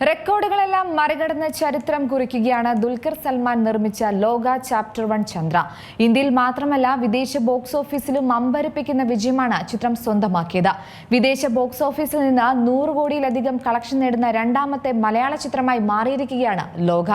റെക്കോർഡുകളെല്ലാം മറികടന്ന് ചരിത്രം കുറിക്കുകയാണ് ദുൽഖർ സൽമാൻ നിർമ്മിച്ച ലോക ചാപ്റ്റർ വൺ ചന്ദ്ര. ഇന്ത്യയിൽ മാത്രമല്ല വിദേശ ബോക്സ് ഓഫീസിലും അമ്പരപ്പിക്കുന്ന വിജയമാണ് ചിത്രം സ്വന്തമാക്കിയത്. വിദേശ ബോക്സ് ഓഫീസിൽ നിന്ന് നൂറ് കോടിയിലധികം കളക്ഷൻ നേടുന്ന രണ്ടാമത്തെ മലയാള ചിത്രമായി മാറിയിരിക്കുകയാണ് ലോക.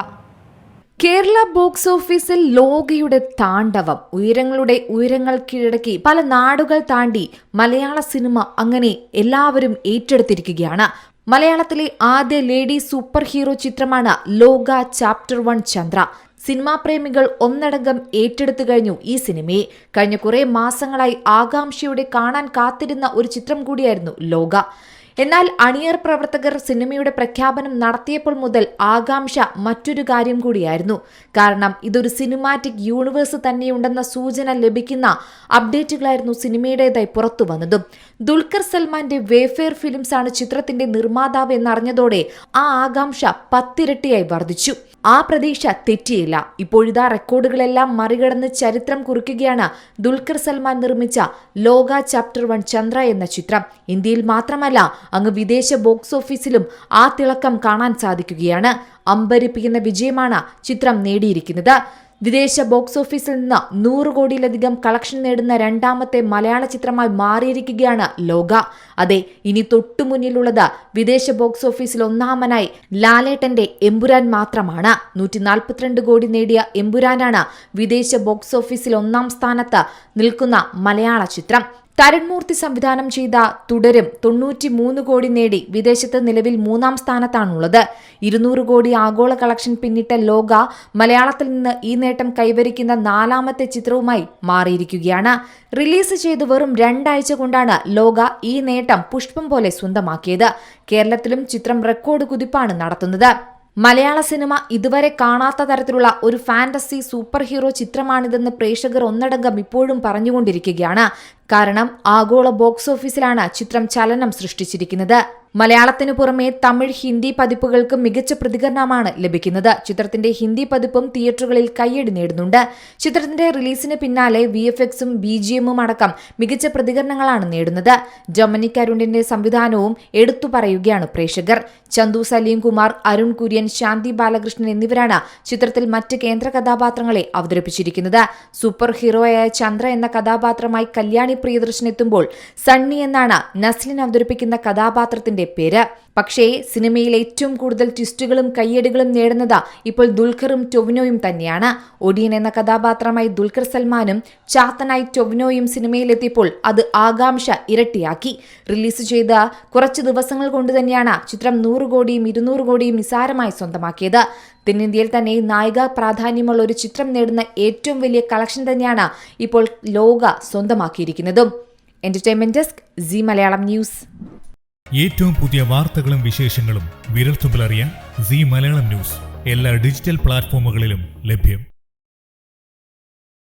കേരള ബോക്സ് ഓഫീസിൽ ലോകയുടെ താണ്ഡവം ഉയരങ്ങളുടെ ഉയരങ്ങൾ കീഴടക്കി പല നാടുകൾ താണ്ടി മലയാള സിനിമ അങ്ങനെ എല്ലാവരും ഏറ്റെടുത്തിരിക്കുകയാണ്. മലയാളത്തിലെ ആദ്യ ലേഡി സൂപ്പർ ഹീറോ ചിത്രമാണ് ലോക ചാപ്റ്റർ വൺ ചന്ദ്ര. സിനിമാ പ്രേമികൾ ഒന്നടങ്കം ഏറ്റെടുത്തു കഴിഞ്ഞു ഈ സിനിമയെ. കഴിഞ്ഞ കുറെ മാസങ്ങളായി ആകാംക്ഷയോടെ കാണാൻ കാത്തിരുന്ന ഒരു ചിത്രം കൂടിയായിരുന്നു ലോക. എന്നാൽ അണിയർ പ്രവർത്തകർ സിനിമയുടെ പ്രഖ്യാപനം നടത്തിയപ്പോൾ മുതൽ ആകാംക്ഷ മറ്റൊരു കാര്യം കൂടിയായിരുന്നു. കാരണം ഇതൊരു സിനിമാറ്റിക് യൂണിവേഴ്സ് തന്നെയുണ്ടെന്ന സൂചന ലഭിക്കുന്ന അപ്ഡേറ്റുകളായിരുന്നു സിനിമയുടേതായി പുറത്തു വന്നതും. ദുൽഖർ സൽമാന്റെ വേഫെയർ ഫിലിംസ് ആണ് ചിത്രത്തിന്റെ നിർമ്മാതാവ് എന്നറിഞ്ഞതോടെ ആ ആകാംക്ഷ പത്തിരട്ടിയായി വർദ്ധിച്ചു. ആ പ്രതീക്ഷ തെറ്റിയില്ല. ഇപ്പോഴിതാ റെക്കോർഡുകളെല്ലാം മറികടന്ന് ചരിത്രം കുറിക്കുകയാണ് ദുൽഖർ സൽമാൻ നിർമ്മിച്ച ലോക ചാപ്റ്റർ വൺ ചന്ദ്ര എന്ന ചിത്രം. ഇന്ത്യയിൽ മാത്രമല്ല അങ്ങ് വിദേശ ബോക്സ് ഓഫീസിലും ആ തിളക്കം കാണാൻ സാധിക്കുകയാണ്. അമ്പരിപ്പിക്കുന്ന വിജയമാണ് ചിത്രം നേടിയിരിക്കുന്നത്. വിദേശ ബോക്സ് ഓഫീസിൽ നിന്ന് നൂറ് കോടിയിലധികം കളക്ഷൻ നേടുന്ന രണ്ടാമത്തെ മലയാള ചിത്രമായി മാറിയിരിക്കുകയാണ് ലോക. അതെ ഇനി തൊട്ടുമുന്നിലുള്ളത് വിദേശ ബോക്സ് ഓഫീസിൽ ഒന്നാമനായി ലാലേട്ടന്റെ എമ്പുരാൻ മാത്രമാണ്. നൂറ്റി നാൽപ്പത്തിരണ്ട് കോടി നേടിയ എമ്പുരാനാണ് വിദേശ ബോക്സ് ഓഫീസിൽ ഒന്നാം സ്ഥാനത്ത് നിൽക്കുന്ന മലയാള ചിത്രം. തരുൺമൂർത്തി സംവിധാനം ചെയ്ത തുടരും തൊണ്ണൂറ്റി മൂന്ന് കോടി നേടി വിദേശത്ത് നിലവിൽ മൂന്നാം സ്ഥാനത്താണുള്ളത്. ഇരുന്നൂറ് കോടി ആഗോള കളക്ഷൻ പിന്നിട്ട ലോക മലയാളത്തിൽ നിന്ന് ഈ നേട്ടം കൈവരിക്കുന്ന നാലാമത്തെ ചിത്രവുമായി മാറിയിരിക്കുകയാണ്. റിലീസ് ചെയ്ത് വെറും രണ്ടാഴ്ച കൊണ്ടാണ് ലോക ഈ നേട്ടം പുഷ്പം പോലെ സ്വന്തമാക്കിയത്. കേരളത്തിലും ചിത്രം റെക്കോർഡ് കുതിപ്പാണ് നടത്തുന്നത്. മലയാള സിനിമ ഇതുവരെ കാണാത്ത തരത്തിലുള്ള ഒരു ഫാന്റസി സൂപ്പർ ഹീറോ ചിത്രമാണിതെന്ന് പ്രേക്ഷകർ ഒന്നടങ്കം ഇപ്പോഴും പറഞ്ഞുകൊണ്ടിരിക്കുകയാണ്. കാരണം ആഗോള ബോക്സ് ഓഫീസിലാണ് ചിത്രം ചലനം സൃഷ്ടിച്ചിരിക്കുന്നത്. മലയാളത്തിനു പുറമെ തമിഴ് ഹിന്ദി പതിപ്പുകൾക്ക് മികച്ച പ്രതികരണമാണ് ലഭിക്കുന്നത്. ചിത്രത്തിന്റെ ഹിന്ദി പതിപ്പും തിയേറ്ററുകളിൽ കയ്യടി നേടുന്നുണ്ട്. ചിത്രത്തിന്റെ റിലീസിന് പിന്നാലെ വി എഫ് എക്സും ബി ജി എമ്മും അടക്കം മികച്ച പ്രതികരണങ്ങളാണ് നേടുന്നത്. ഡൊമിനിക് അരുണിന്റെ സംവിധാനവും എടുത്തു പറയുകയാണ് പ്രേക്ഷകർ. ചന്തു സലീം കുമാർ അരുൺ കുര്യൻ ശാന്തി ബാലകൃഷ്ണൻ എന്നിവരാണ് ചിത്രത്തിൽ മറ്റ് കേന്ദ്ര കഥാപാത്രങ്ങളെ അവതരിപ്പിച്ചിരിക്കുന്നത്. സൂപ്പർ ഹീറോയായ ചന്ദ്ര എന്ന കഥാപാത്രമായി കല്യാണി പ്രിയദർശൻ എത്തുമ്പോൾ സണ്ണി എന്നാണ് നസ്ലിൻ അവതരിപ്പിക്കുന്ന കഥാപാത്രത്തിന്റെ പേര്. പക്ഷേ സിനിമയിൽ ഏറ്റവും കൂടുതൽ ട്വിസ്റ്റുകളും കയ്യടികളും നേടുന്നത് ഇപ്പോൾ ദുൽഖറും ടൊവിനോയും തന്നെയാണ്. ഒടിയൻ എന്ന കഥാപാത്രമായി ദുൽഖർ സൽമാനും ചാത്തനായി ടൊവിനോയും സിനിമയിലെത്തിയപ്പോൾ അത് ആകാംക്ഷ ഇരട്ടിയാക്കി. റിലീസ് ചെയ്ത കുറച്ച് ദിവസങ്ങൾ കൊണ്ട് തന്നെയാണ് ചിത്രം നൂറ് കോടിയും ഇരുന്നൂറ് കോടിയും നിസാരമായി സ്വന്തമാക്കിയത്. തെന്നിന്ത്യയിൽ തന്നെ നായിക പ്രാധാന്യമുള്ള ഒരു ചിത്രം നേടുന്ന ഏറ്റവും വലിയ കളക്ഷൻ തന്നെയാണ് ഇപ്പോൾ ലോക സ്വന്തമാക്കിയിരിക്കുന്നതും. Entertainment desk Zee Malayalam news. ഏറ്റവും പുതിയ വാർത്തകളും വിശേഷങ്ങളും വിരൽത്തുമ്പിലറിയാൻ സി മലയാളം ന്യൂസ്. എല്ലാ ഡിജിറ്റൽ പ്ലാറ്റ്ഫോമുകളിലും ലഭ്യം.